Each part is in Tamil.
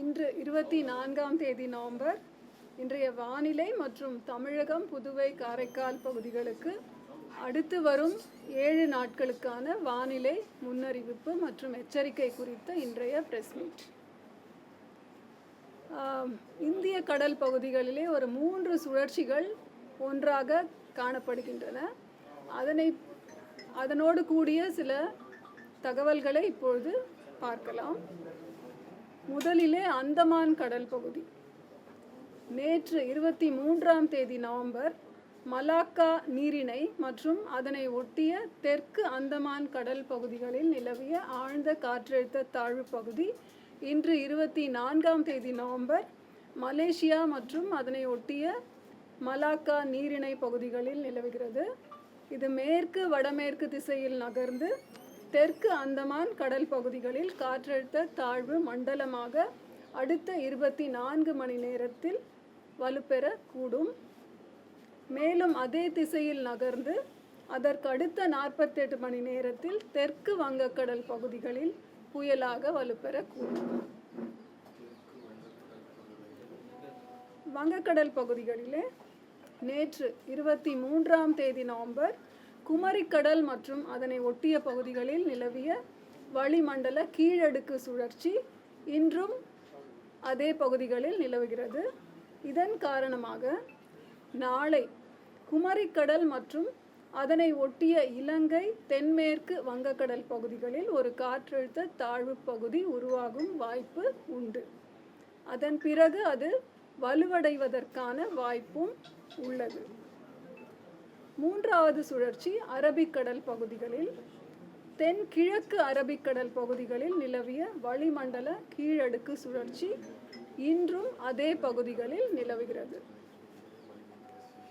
இன்று இருபத்தி நான்காம் தேதி நவம்பர். இன்றைய வானிலை மற்றும் தமிழகம் புதுவை காரைக்கால் பகுதிகளுக்கு அடுத்து வரும் ஏழு நாட்களுக்கான வானிலை முன்னறிவிப்பு மற்றும் எச்சரிக்கை குறித்த இன்றைய பிரஸ் மீட் இந்திய கடல் பகுதிகளிலே ஒரு மூன்று சுழற்சிகள் ஒன்றாக காணப்படுகின்றன. அதனை அதனோடு கூடிய சில தகவல்களை இப்பொழுது பார்க்கலாம். முதலிலே அந்தமான் கடல் பகுதி. நேற்று இருபத்தி மூன்றாம் தேதி நவம்பர் மலாக்கா நீரிணை மற்றும் அதனை ஒட்டிய தெற்கு அந்தமான் கடல் பகுதிகளில் நிலவிய ஆழ்ந்த காற்றழுத்த தாழ்வு பகுதி இன்று இருபத்தி நான்காம் தேதி நவம்பர் மலேசியா மற்றும் அதனை ஒட்டிய மலாக்கா நீரிணை பகுதிகளில் நிலவுகிறது. இது மேற்கு வடமேற்கு திசையில் நகர்ந்து தெற்கு அந்தமான் கடல் பகுதிகளில் காற்றழுத்த தாழ்வு மண்டலமாக அடுத்த இருபத்தி நான்கு மணி நேரத்தில் வலுப்பெறக்கூடும். மேலும் அதே திசையில் நகர்ந்து அதற்கு அடுத்த நாற்பத்தெட்டு மணி நேரத்தில் தெற்கு வங்கக்கடல் பகுதிகளில் புயலாக வலுப்பெறக்கூடும். வங்கக்கடல் பகுதிகளிலே நேற்று இருபத்தி மூன்றாம் தேதி நவம்பர் குமரிக்கடல் மற்றும் அதனை ஒட்டிய பகுதிகளில் நிலவிய வளிமண்டல கீழடுக்கு சுழற்சி இன்றும் அதே பகுதிகளில் நிலவுகிறது. இதன் காரணமாக நாளை குமரிக்கடல் மற்றும் அதனை ஒட்டிய இலங்கை தென்மேற்கு வங்கக்கடல் பகுதிகளில் ஒரு காற்றழுத்த தாழ்வு பகுதி உருவாகும் வாய்ப்பு உண்டு. அதன் பிறகு அது வலுவடைவதற்கான வாய்ப்பும் உள்ளது. மூன்றாவது சுழற்சி அரபிக்கடல் பகுதிகளில். தென்கிழக்கு அரபிக்கடல் பகுதிகளில் நிலவிய வளிமண்டல கீழடுக்கு சுழற்சி இன்றும் அதே பகுதிகளில் நிலவுகிறது.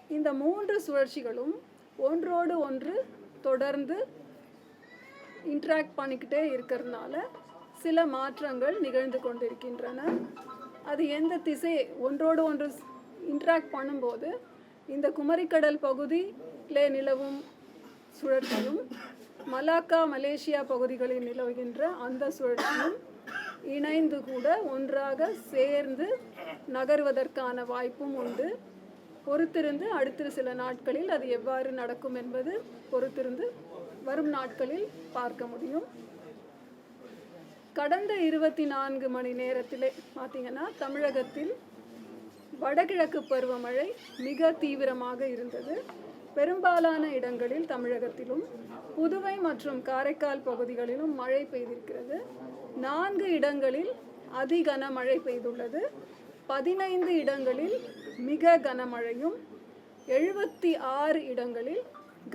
இந்த மூன்று சுழற்சிகளும் ஒன்றோடு ஒன்று தொடர்ந்து இன்ட்ராக்ட் பண்ணிக்கிட்டே இருக்கிறதுனால சில மாற்றங்கள் நிகழ்ந்து கொண்டிருக்கின்றன. அது எந்த திசை ஒன்றோடு ஒன்று இன்ட்ராக்ட் பண்ணும்போது இந்த குமரிக்கடல் பகுதியிலே நிலவும் சுழற்சியும் மலாக்கா மலேசியா பகுதிகளில் நிலவுகின்ற அந்த சுழற்சியும் இணைந்து கூட ஒன்றாக சேர்ந்து நகர்வதற்கான வாய்ப்பும் உண்டு. பொறுத்திருந்து அடுத்த சில நாட்களில் அது எவ்வாறு நடக்கும் என்பது பொறுத்திருந்து வரும் நாட்களில் பார்க்க முடியும். கடந்த இருபத்தி நான்கு மணி நேரத்திலே பார்த்தீங்கன்னா தமிழகத்தில் வடகிழக்கு பருவமழை மிக தீவிரமாக இருந்தது. பெரும்பாலான இடங்களில் தமிழகத்திலும் புதுவை மற்றும் காரைக்கால் பகுதிகளிலும் மழை பெய்திருக்கிறது. நான்கு இடங்களில் அதி கனமழை பெய்துள்ளது. பதினைந்து இடங்களில் மிக கனமழையும் எழுபத்தி ஆறு இடங்களில்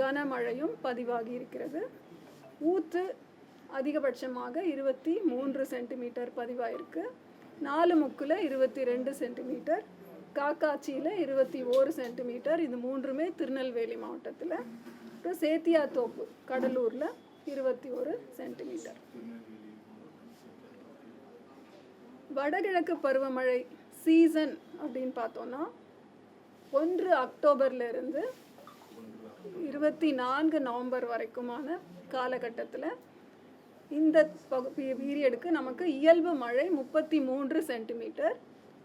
கனமழையும் பதிவாகி இருக்கிறது ஊத்து அதிகபட்சமாக இருபத்தி மூன்று சென்டிமீட்டர் பதிவாயிருக்கு. நாலு முக்கில் இருபத்தி ரெண்டு சென்டிமீட்டர் காக்காச்சியில் இருபத்தி ஓரு சென்டிமீட்டர். இது மூன்றுமே திருநெல்வேலி மாவட்டத்தில். அப்புறம் சேத்தியாத்தோப்பு கடலூரில் இருபத்தி ஒரு சென்டிமீட்டர். வடகிழக்கு பருவமழை சீசன் அப்படின்னு பார்த்தோன்னா ஒன்று அக்டோபர்லேருந்து இருபத்தி நான்கு நவம்பர் வரைக்குமான காலகட்டத்தில் இந்த பகு பீரியடுக்கு நமக்கு இயல்பு மழை முப்பத்தி மூன்று சென்டிமீட்டர்.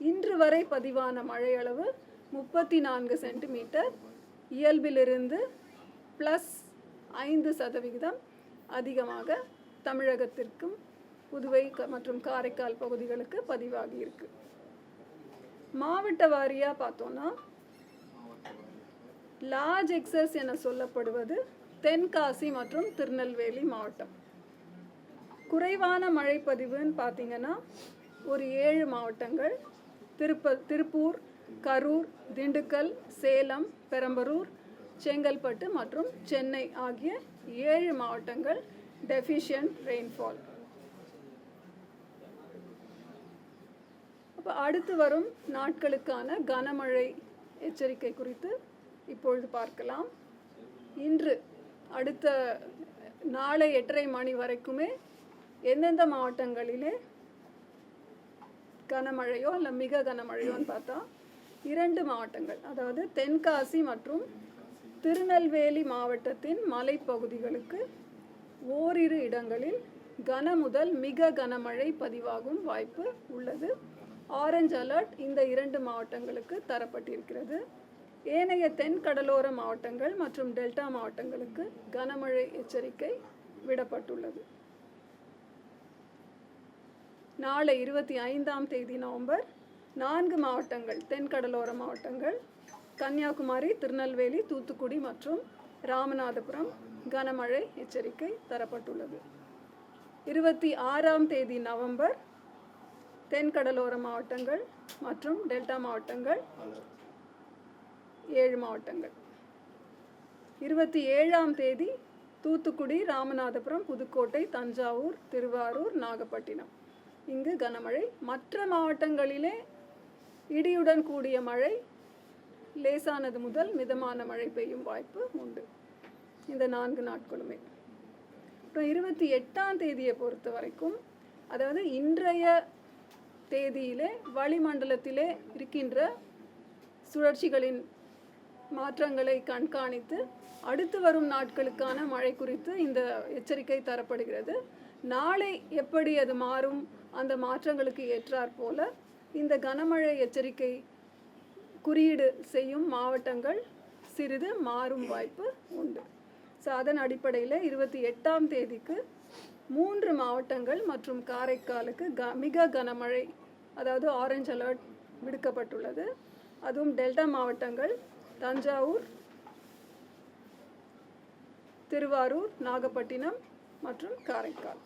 இன்று வரை பதிவான மழையளவு முப்பத்தி நான்கு சென்டிமீட்டர். இயல்பிலிருந்து ப்ளஸ் ஐந்து சதவிகிதம் அதிகமாக தமிழகத்திற்கும் புதுவை க- மற்றும் காரைக்கால் பகுதிகளுக்கு பதிவாகி இருக்கு. மாவட்ட வாரியாக பார்த்தோன்னா லார்ஜ் எக்ஸஸ் என சொல்லப்படுவது தென்காசி மற்றும் திருநெல்வேலி மாவட்டம். குறைவான மழைப்பதிவுன்னு பார்த்தீங்கன்னா ஒரு ஏழு மாவட்டங்கள் திருப்ப திருப்பூர் கரூர் திண்டுக்கல் சேலம் பெரம்பலூர் செங்கல்பட்டு மற்றும் சென்னை ஆகிய ஏழு மாவட்டங்கள் டெஃபிஷியன்ட் ரெயின்ஃபால் அப்போ அடுத்து வரும் நாட்களுக்கான கனமழை எச்சரிக்கை குறித்து இப்பொழுது பார்க்கலாம். இன்று அடுத்த நாளை எட்டரை மணி வரைக்குமே எந்தெந்த மாவட்டங்களிலே கனமழையோ இல்லை மிக கனமழையோன்னு பார்த்தா இரண்டு மாவட்டங்கள். அதாவது தென்காசி மற்றும் திருநெல்வேலி மாவட்டத்தின் மலைப்பகுதிகளுக்கு ஓரிரு இடங்களில் கன முதல் மிக கனமழை பதிவாகும் வாய்ப்பு உள்ளது. ஆரஞ்சு அலர்ட் இந்த இரண்டு மாவட்டங்களுக்கு தரப்பட்டிருக்கிறது. ஏனைய தென் கடலோர மாவட்டங்கள் மற்றும் டெல்டா மாவட்டங்களுக்கு கனமழை எச்சரிக்கை விடப்பட்டுள்ளது. நாளை இருபத்தி ஐந்தாம் தேதி நவம்பர் நான்கு மாவட்டங்கள் தென்கடலோர மாவட்டங்கள் கன்னியாகுமரி திருநெல்வேலி தூத்துக்குடி மற்றும் ராமநாதபுரம் கனமழை எச்சரிக்கை தரப்பட்டுள்ளது. இருபத்தி ஆறாம் தேதி நவம்பர் தென்கடலோர மாவட்டங்கள் மற்றும் டெல்டா மாவட்டங்கள் ஏழு மாவட்டங்கள். இருபத்தி ஏழாம் தேதி தூத்துக்குடி ராமநாதபுரம் புதுக்கோட்டை தஞ்சாவூர் திருவாரூர் நாகப்பட்டினம். இங்கு கனமழை. மற்ற மாவட்டங்களிலே இடியுடன் கூடிய மழை. லேசானது முதல் மிதமான மழை பெய்யும் வாய்ப்பு உண்டு. இந்த நான்கு நாட்களுமே. அப்புறம் இருபத்தி எட்டாம் தேதியை பொறுத்த வரைக்கும் அதாவது இன்றைய தேதியிலே வளிமண்டலத்திலே இருக்கின்ற சுழற்சிகளின் மாற்றங்களை கண்காணித்து அடுத்து வரும் நாட்களுக்கான மழை குறித்து இந்த எச்சரிக்கை தரப்படுகிறது. நாளை எப்படி அது மாறும்? அந்த மாற்றங்களுக்கு ஏற்றாற் போல இந்த கனமழை எச்சரிக்கை குறியீடு செய்யும் மாவட்டங்கள் சிறிது மாறும் வாய்ப்பு உண்டு. ஸோ அதன் அடிப்படையில் இருபத்தி எட்டாம் தேதிக்கு மூன்று மாவட்டங்கள் மற்றும் காரைக்காலுக்கு க மிக கனமழை அதாவது ஆரஞ்ச் அலர்ட் விடுக்கப்பட்டுள்ளது. அதுவும் டெல்டா மாவட்டங்கள் தஞ்சாவூர் திருவாரூர் நாகப்பட்டினம் மற்றும் காரைக்கால்.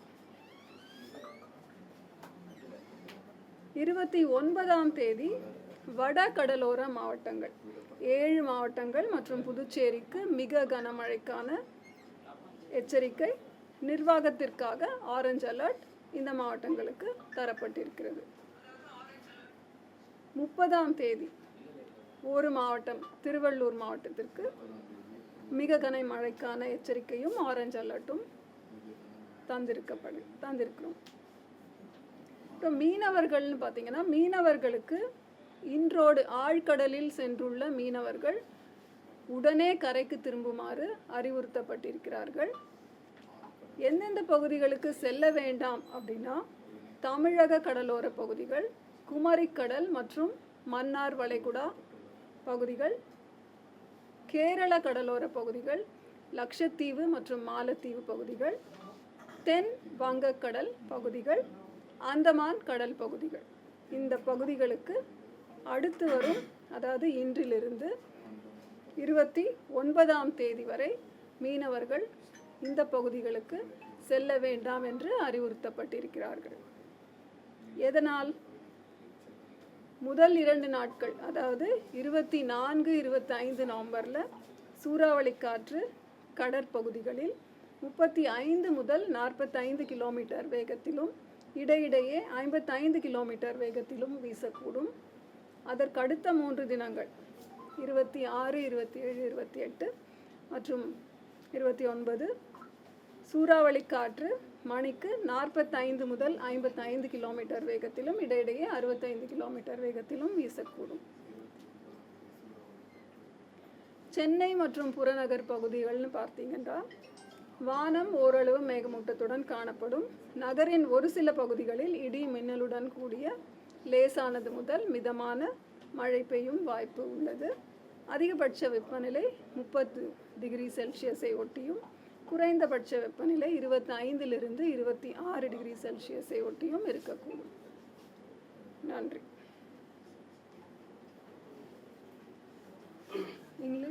இருபத்தி ஒன்பதாம் தேதி வட கடலோர மாவட்டங்கள். ஏழு மாவட்டங்கள் மற்றும் புதுச்சேரிக்கு மிக கனமழைக்கான எச்சரிக்கை நிர்வாகத்திற்காக ஆரஞ்சு அலர்ட் இந்த மாவட்டங்களுக்கு தரப்பட்டிருக்கிறது. முப்பதாம் தேதி ஒரு மாவட்டம் திருவள்ளூர் மாவட்டத்திற்கு மிக கன மழைக்கான எச்சரிக்கையும் ஆரஞ்சு அலர்ட்டும் தந்திருக்கப்படு தந்திருக்கிறோம். இப்போ மீனவர்கள்னு பார்த்தீங்கன்னா மீனவர்களுக்கு இன்றோடு ஆழ்கடலில் சென்றுள்ள மீனவர்கள் உடனே கரைக்கு திரும்புமாறு அறிவுறுத்தப்பட்டிருக்கிறார்கள். எந்தெந்த பகுதிகளுக்கு செல்ல வேண்டாம் அப்படின்னா தமிழக கடலோர பகுதிகள் குமரிக்கடல் மற்றும் மன்னார் வளைகுடா பகுதிகள் கேரள கடலோர பகுதிகள் லட்சத்தீவு மற்றும் மாலத்தீவு பகுதிகள் தென் வங்கக்கடல் பகுதிகள் அந்தமான் கடல் பகுதிகள். இந்த பகுதிகளுக்கு அடுத்து வரும் அதாவது இன்றிலிருந்து இருபத்தி ஒன்பதாம் தேதி வரை மீனவர்கள் இந்த பகுதிகளுக்கு செல்ல வேண்டாம் என்று அறிவுறுத்தப்பட்டிருக்கிறார்கள். எதனால்? முதல் இரண்டு நாட்கள் அதாவது இருபத்தி நான்கு இருபத்தி ஐந்து நவம்பரில் சூறாவளி காற்று கடற்பகுதிகளில் முப்பத்தி ஐந்து முதல் நாற்பத்தைந்து கிலோமீட்டர் வேகத்திலும் இடையிடையே ஐம்பத்தைந்து கிலோமீட்டர் வேகத்திலும் வீசக்கூடும். அதற்கடுத்த மூன்று தினங்கள் இருபத்தி ஆறு இருபத்தி ஏழு இருபத்தி எட்டு மற்றும் இருபத்தி ஒன்பது சூறாவளி காற்று மணிக்கு நாற்பத்தைந்து முதல் ஐம்பத்தைந்து கிலோமீட்டர் வேகத்திலும் இடையிடையே அறுபத்தைந்து கிலோமீட்டர் வேகத்திலும் வீசக்கூடும். சென்னை மற்றும் புறநகர் பகுதிகள்னு பார்த்தீங்கன்னா வானம் ஓரளவு மேகமூட்டத்துடன் காணப்படும். நகரின் ஒரு சில பகுதிகளில் இடி மின்னலுடன் கூடிய லேசானது முதல் மிதமான மழை பெய்யும் வாய்ப்பு உள்ளது. அதிகபட்ச வெப்பநிலை முப்பத்து டிகிரி செல்சியஸை ஒட்டியும் குறைந்தபட்ச வெப்பநிலை இருபத்தி ஐந்திலிருந்து இருபத்தி ஆறு டிகிரி செல்சியஸை ஒட்டியும் இருக்கக்கூடும். நன்றி.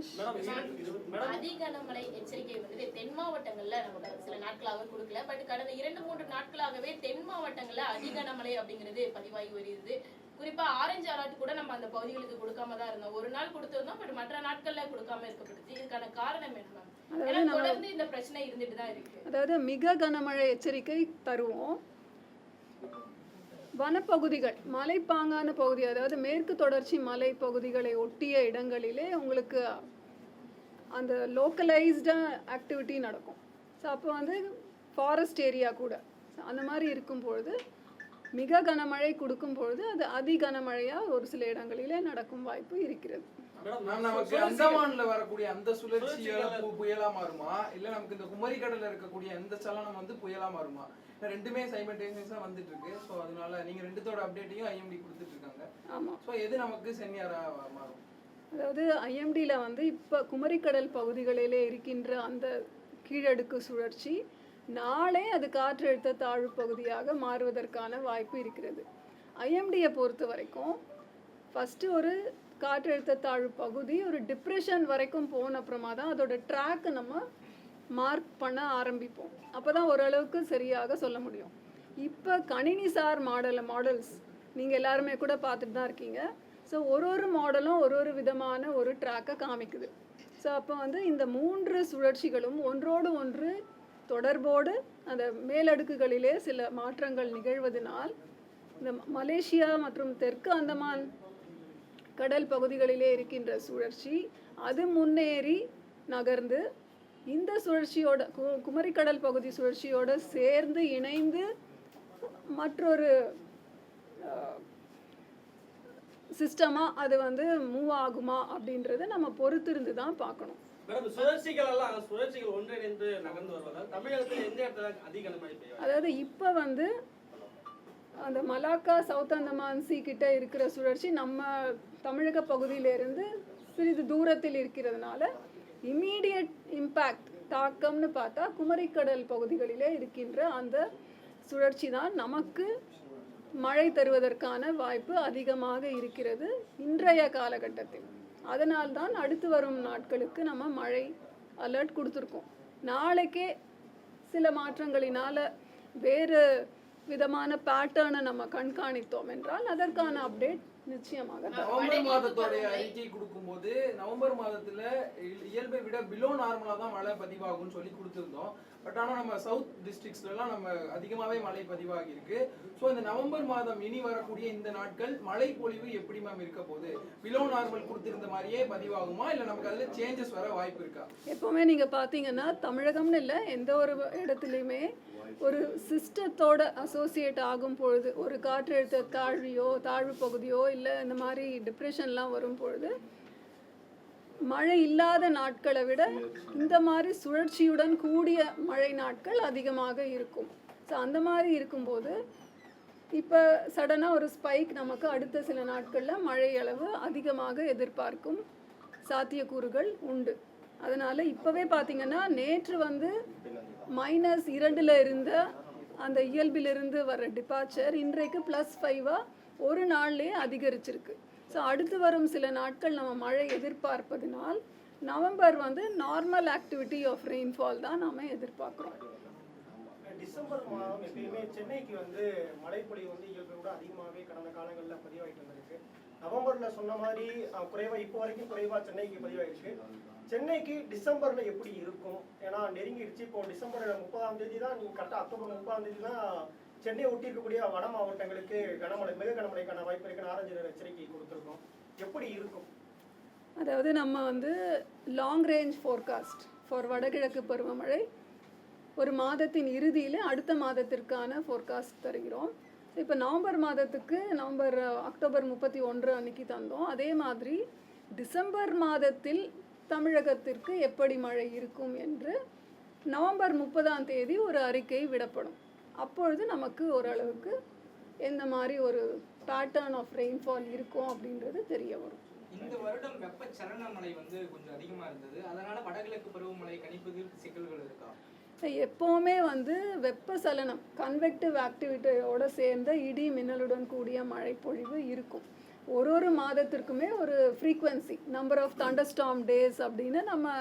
இங்கிலீஷ் அதி கனமழை எச்சரிக்கை வந்து தென் மாவட்டங்கள்ல நமக்கு சில நாட்களாக கொடுக்கல. பட் கடந்த இரண்டு மூன்று நாட்களாகவே தென் மாவட்டங்கள்ல அதி கனமழை அப்படிங்கிறது பதிவாகி வருகிறது. குறிப்பா ஆரஞ்சு அலர்ட் கூட நம்ம அந்த பகுதிகளுக்கு கொடுக்காம தான் இருந்தோம். ஒரு நாள் கொடுத்திருந்தோம் பட் மற்ற நாட்கள்ல கொடுக்காம இருக்கப்படுது. இதுக்கான காரணம் என்ன மேம் தொடர்ந்து இந்த பிரச்சனை இருந்துட்டு தான் இருக்கு. அதாவது மிக கனமழை எச்சரிக்கை தருவோம். வனப்பகுதிகள் மலைப்பாங்கான பகுதி அதாவது மேற்கு தொடர்ச்சி மலை பகுதிகளை ஒட்டிய இடங்களிலே உங்களுக்கு அந்த லோக்கலைஸ்டாக ஆக்டிவிட்டி நடக்கும். ஸோ அப்போ வந்து ஃபாரஸ்ட் ஏரியா கூட. So, அந்த மாதிரி இருக்கும் பொழுது மிக கனமழை கொடுக்கும் பொழுது அது அதி கனமழையாக ஒரு சில இடங்களிலே நடக்கும் வாய்ப்பு இருக்கிறது. நமக்கு அந்தமான்ல வரக்கூடிய அந்த சுழற்சியால பு- புயலா மாறுமா? இல்ல நமக்கு இந்த குமரி கடல்ல இருக்கக்கூடிய அந்த சலனம் வந்து புயலா மாறுமா? ரெண்டுமே சைமல்டேனியஸா வந்துட்டு இருக்கு சோ அதனால நீங்க ரெண்டுத்தோட அப்டேட்டையும் ஐஎம்டி கொடுத்துட்டு இருக்காங்க. சோ எது நமக்கு சென்னியாரா மாறும்? அதாவது ஐஎம்டியில் வந்து இப்போ குமரிக்கடல் பகுதிகளிலே இருக்கின்ற அந்த கீழடுக்கு சுழற்சி நாளே அது காற்றழுத்த தாழ்வு பகுதியாக மாறுவதற்கான வாய்ப்பு இருக்கிறது. ஐஎம்டியை பொறுத்த வரைக்கும் ஃபஸ்ட்டு ஒரு காற்றழுத்த தாழ்வு பகுதி ஒரு டிப்ரெஷன் வரைக்கும் போன அப்புறமா தான் அதோட ட்ராக்கு நம்ம மார்க் பண்ண ஆரம்பிப்போம். அப்போ தான் ஓரளவுக்கு சரியாக சொல்ல முடியும். இப்போ கணினிசார் மாடல் மாடல்ஸ் நீங்கள் எல்லாருமே கூட பார்த்துட்டு தான் இருக்கீங்க. ஸோ ஒரு ஒரு மாடலும் ஒரு ஒரு விதமான ஒரு ட்ராக்கை காமிக்குது. ஸோ அப்போ வந்து இந்த மூன்று சுழற்சிகளும் ஒன்றோடு ஒன்று தொடர்போடு அந்த மேலடுக்குகளிலே சில மாற்றங்கள் நிகழ்வதனால் இந்த மலேசியா மற்றும் தெற்கு அந்தமான் கடல் பகுதிகளிலே இருக்கின்ற சுழற்சி அது முன்னேறி நகர்ந்து இந்த சுழற்சியோட கு குமரிக்கடல் பகுதி சுழற்சியோடு சேர்ந்து இணைந்து மற்றொரு சிஸ்டமாக அது வந்து மூவ் ஆகுமா அப்படின்றத நம்ம பொறுத்திருந்து தான் பார்க்கணும் அதாவது இப்போ வந்து அந்த மலாக்கா சவுத் அந்தமான் சீ கிட்ட இருக்கிற சுழற்சி நம்ம தமிழக பகுதியிலிருந்து சிறிது தூரத்தில் இருக்கிறதுனால இம்மீடியட் இம்பேக்ட் தாக்கம்னு பார்த்தா குமரிக்கடல் பகுதிகளிலே இருக்கின்ற அந்த சுழற்சி தான் நமக்கு மழை தருவதற்கான வாய்ப்பு அதிகமாக இருக்கிறது இன்றைய காலகட்டத்தில். அதனால்தான் அடுத்து வரும் நாட்களுக்கு நம்ம மழை அலர்ட் கொடுத்துருக்கோம். நாளைக்கே சில மாற்றங்களினால் வேறு விதமான பேட்டர்னை நம்ம கண்காணித்தோம் என்றால் அதற்கான அப்டேட் நிச்சயமாக. நவம்பர் மாதத்தோடைய அறிக்கை கொடுக்கும்போது நவம்பர் மாதத்துல இயல்பை விட பிலோ நார்மலா தான் மழை பதிவாகும்னு சொல்லி கொடுத்திருந்தோம். பட் ஆனா நம்ம சவுத் டிஸ்ட்ரிக்ட்ஸ்ல எல்லாம் நம்ம அதிகமாவே மழை பதிவாகி இருக்கு சோ இந்த நவம்பர் மாதம் இனி வரக்கூடிய இந்த நாட்கள் மழை பொழிவு எப்படி மேம் இருக்க போகுது? பிலோ நார்மல் கொடுத்திருந்த மாதிரியே பதிவாகுமா? இல்ல நமக்கு அதுல சேஞ்சஸ் வர வாய்ப்பு இருக்கா? எப்போவுமே நீங்கள் பார்த்தீங்கன்னா தமிழகம்னு இல்லை எந்த ஒரு இடத்துலையுமே ஒரு சிஸ்டத்தோட அசோசியேட் ஆகும் பொழுது ஒரு காற்றழுத்த தாழ்வியோ தாழ்வு பகுதியோ இல்லை இந்த மாதிரி டிப்ரெஷன்லாம் வரும் பொழுது மழை இல்லாத நாட்களை விட இந்த மாதிரி சுழற்சியுடன் கூடிய மழை நாட்கள் அதிகமாக இருக்கும். ஸோ அந்த மாதிரி இருக்கும்போது இப்போ சடனாக ஒரு ஸ்பைக் நமக்கு அடுத்த சில நாட்களில் மழை அளவு அதிகமாக எதிர்பார்க்கும் சாத்தியக்கூறுகள் உண்டு. அதனால் இப்போவே பார்த்தீங்கன்னா நேற்று வந்து மைனஸ் இரண்டில் இருந்த அந்த இயல்பிலிருந்து வர டிபார்ச்சர் இன்றைக்கு ப்ளஸ் ஃபைவாக ஒரு நாள்லேயே அதிகரிச்சிருக்கு. ஸோ அடுத்து வரும் சில நாட்கள் நம்ம மழை எதிர்பார்ப்பதினால் நவம்பர் வந்து நார்மல் ஆக்டிவிட்டி ஆஃப் ரெயின்ஃபால் தான் நாம் எதிர்பார்க்குறோம். டிசம்பர் மாதம் எப்பயுமே சென்னைக்கு வந்து மழைப்பொழிவு வந்து இயல்பு கூட அதிகமாகவே கடந்த காலங்களில் பதிவாகிட்டு வந்திருக்கு. நவம்பர்ல சொன்ன மாதிரி குறைவா இப்போ வரைக்கும் குறைவா சென்னைக்கு பதிவாயிருக்கு. சென்னைக்கு டிசம்பர்ல எப்படி இருக்கும்? ஏன்னா நெருங்கிடுச்சு. இப்போ டிசம்பர் முப்பதாம் தேதி தான் நீங்க கரெக்டாக அக்டோபர் முப்பதாம் தேதி தான் சென்னையை ஒட்டி இருக்கக்கூடிய வட மாவட்டங்களுக்கு கனமழை மிக கனமழைக்கான வாய்ப்பு இருக்குன்னு ஆரஞ்சு நிற எச்சரிக்கை கொடுத்துருக்கோம். எப்படி இருக்கும்? அதாவது நம்ம வந்து லாங் ரேஞ்ச் ஃபோர்காஸ்ட் ஃபார் வடகிழக்கு பருவமழை ஒரு மாதத்தின் இறுதியில் அடுத்த மாதத்திற்கான ஃபோர்காஸ்ட் தருகிறோம். இப்போ நவம்பர் மாதத்துக்கு நவம்பர் அக்டோபர் முப்பத்தி ஒன்று அன்னைக்கு தந்தோம். அதே மாதிரி டிசம்பர் மாதத்தில் தமிழகத்திற்கு எப்படி மழை இருக்கும் என்று நவம்பர் முப்பதாம் தேதி ஒரு அறிக்கை விடப்படும். அப்பொழுது நமக்கு ஓரளவுக்கு எந்த மாதிரி ஒரு பேட்டர்ன் ஆஃப் ரெயின்ஃபால் இருக்கும் அப்படின்றது தெரிய வரும். இந்த வருடம் வெப்பச்சலன மழை வந்து கொஞ்சம் அதிகமாக இருந்தது. அதனால வடகிழக்கு பருவமழை கணிப்பதில் சிக்கல்கள் இருக்கா? எப்போவுமே வந்து வெப்பசலனம் கன்வெக்டிவ் ஆக்டிவிட்டியோட சேர்ந்த இடி மின்னலுடன் கூடிய மழைப்பொழிவு இருக்கும். ஒரு ஒரு மாதத்திற்குமே ஒரு frequency number of thunderstorm days அப்படின்னு நம்ம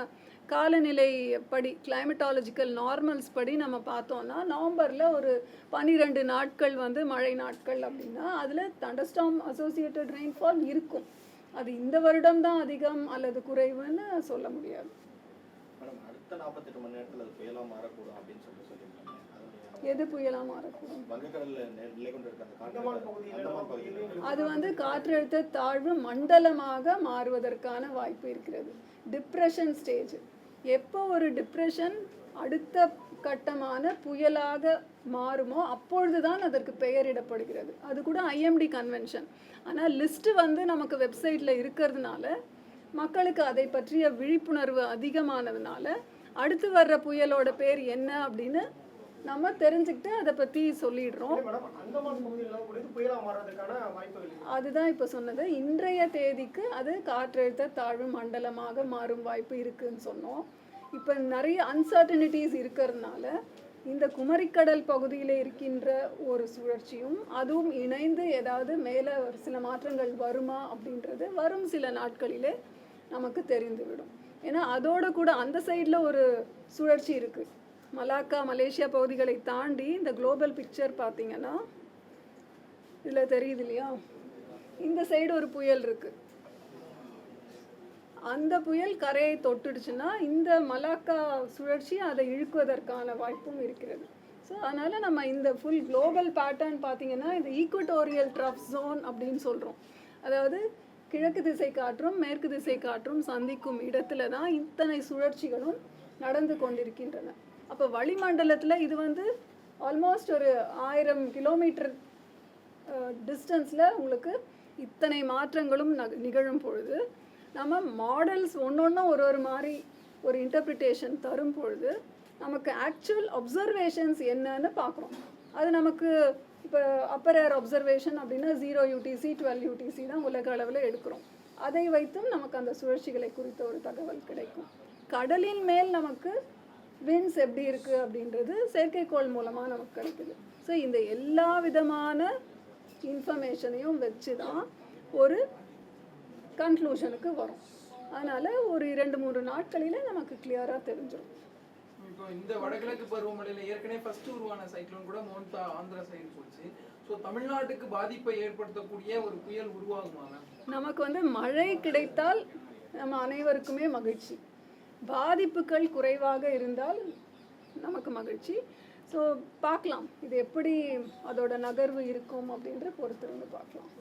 காலநிலை படி கிளைமட்டாலஜிக்கல் நார்மல்ஸ் படி நம்ம பார்த்தோம்னா நவம்பரில் ஒரு பன்னிரெண்டு நாட்கள் வந்து மழை நாட்கள் அப்படின்னா அதில் தண்டர்ஸ்டாம் அசோசியேட்டட் ரெயின்ஃபால் இருக்கும். அது இந்த வருடம் தான் அதிகம் அல்லது குறைவுன்னு சொல்ல முடியாது. நாற்பத்தெட்டு மணி நேரத்தில் அது புயலாக மாறக்கூடும் அப்படின்னு சொல்லிட்டு சொல்லியிருக்காங்க. எது புயலாக மாறக்கூடும்? அது வந்து காற்றழுத்த தாழ்வு மண்டலமாக மாறுவதற்கான வாய்ப்பு இருக்கிறது. டிப்ரெஷன் ஸ்டேஜ் எப்போ ஒரு டிப்ரெஷன் அடுத்த கட்டமான புயலாக மாறுமோ அப்பொழுது தான் அதற்கு பெயரிடப்படுகிறது. அது கூட ஐஎம்டி கன்வென்ஷன் ஆனால் லிஸ்ட்டு வந்து நமக்கு வெப்சைட்டில் இருக்கிறதுனால மக்களுக்கு அதை பற்றிய விழிப்புணர்வு அதிகமானதுனால அடுத்து வர்ற புயலோட பேர் என்ன அப்படின்னு நம்ம தெரிஞ்சுக்கிட்டு அதை பற்றி சொல்லிடுறோம். அதுதான் இப்போ சொன்னது. இன்றைய தேதிக்கு அது காற்றழுத்த தாழ்வு மண்டலமாக மாறும் வாய்ப்பு இருக்குன்னு சொன்னோம். இப்போ நிறைய அன்சர்டனிட்டிஸ் இருக்கிறதுனால இந்த குமரிக்கடல் பகுதியில் இருக்கின்ற ஒரு சுழற்சியும் அதுவும் இணைந்து ஏதாவது மேலே ஒரு சில மாற்றங்கள் வருமா அப்படின்றது வரும் சில நாட்களிலே நமக்கு தெரிந்துவிடும். ஏன்னா அதோட கூட அந்த சைடில் ஒரு சுழற்சி இருக்குது மலாக்கா மலேசியா பகுதிகளை தாண்டி இந்த குளோபல் பிக்சர் பார்த்தீங்கன்னா இதில் தெரியுது இல்லையா? இந்த சைடு ஒரு புயல் இருக்கு. அந்த புயல் கரையை தொட்டுடுச்சுன்னா இந்த மலாக்கா சுழற்சி அதை இழுக்குவதற்கான வாய்ப்பும் இருக்கிறது. ஸோ அதனால் நம்ம இந்த ஃபுல் குளோபல் பேட்டர்ன் பார்த்தீங்கன்னா இந்த ஈக்குவட்டோரியல் ட்ரஃப் ஜோன் அப்படின்னு சொல்கிறோம் அதாவது கிழக்கு திசை காற்றும் மேற்கு திசை காற்றும் சந்திக்கும் இடத்துல தான் இத்தனை சுழற்சிகளும் நடந்து கொண்டிருக்கின்றன. அப்போ வளிமண்டலத்தில் இது வந்து ஆல்மோஸ்ட் ஒரு ஆயிரம் கிலோமீட்டர் டிஸ்டன்ஸில் உங்களுக்கு இத்தனை மாற்றங்களும் நிகழும் பொழுது நம்ம மாடல்ஸ் ஒன்று ஒரு ஒரு மாதிரி ஒரு இன்டர்பிரிட்டேஷன் தரும் பொழுது நமக்கு ஆக்சுவல் அப்சர்வேஷன்ஸ் என்னன்னு பார்க்குறோம். அது நமக்கு இப்போ அப்பர் ஏர் அப்சர்வேஷன் அப்படின்னா ஜீரோ யூடிசி டுவெல் யூடிசி தான் உலக அளவில் எடுக்கிறோம். அதை வைத்தும் நமக்கு அந்த சுழற்சிகளை குறித்த ஒரு தகவல் கிடைக்கும். கடலின் மேல் நமக்கு வின்ஸ் எப்படி இருக்குது அப்படின்றது செயற்கைக்கோள் மூலமாக நமக்கு கிடைக்குது. ஸோ இந்த எல்லா விதமான இன்ஃபர்மேஷனையும் வச்சு தான் ஒரு கன்க்ளூஷனுக்கு வரும். அதனால் ஒரு இரண்டு மூன்று நாட்களில் நமக்கு கிளியராக தெரிஞ்சிடும் இப்போ இந்த வடகிழக்கு பருவமழையில் ஏற்கனவே ஃபர்ஸ்ட் உருவான சைக்ளோன் கூட மோன்தா ஆந்திரா சைடு போச்சு. ஸோ தமிழ்நாட்டுக்கு பாதிப்பை ஏற்படுத்தக்கூடிய ஒரு புயல் உருவாகுமா நமக்கு வந்து மழை கிடைத்தால் நம்ம அனைவருக்குமே மகிழ்ச்சி. பாதிப்புகள் குறைவாக இருந்தால் நமக்கு மகிழ்ச்சி. ஸோ பார்க்கலாம். இது எப்படி அதோட நகர்வு இருக்கும் அப்படின்ற பொறுத்திருந்து பார்க்கலாம்.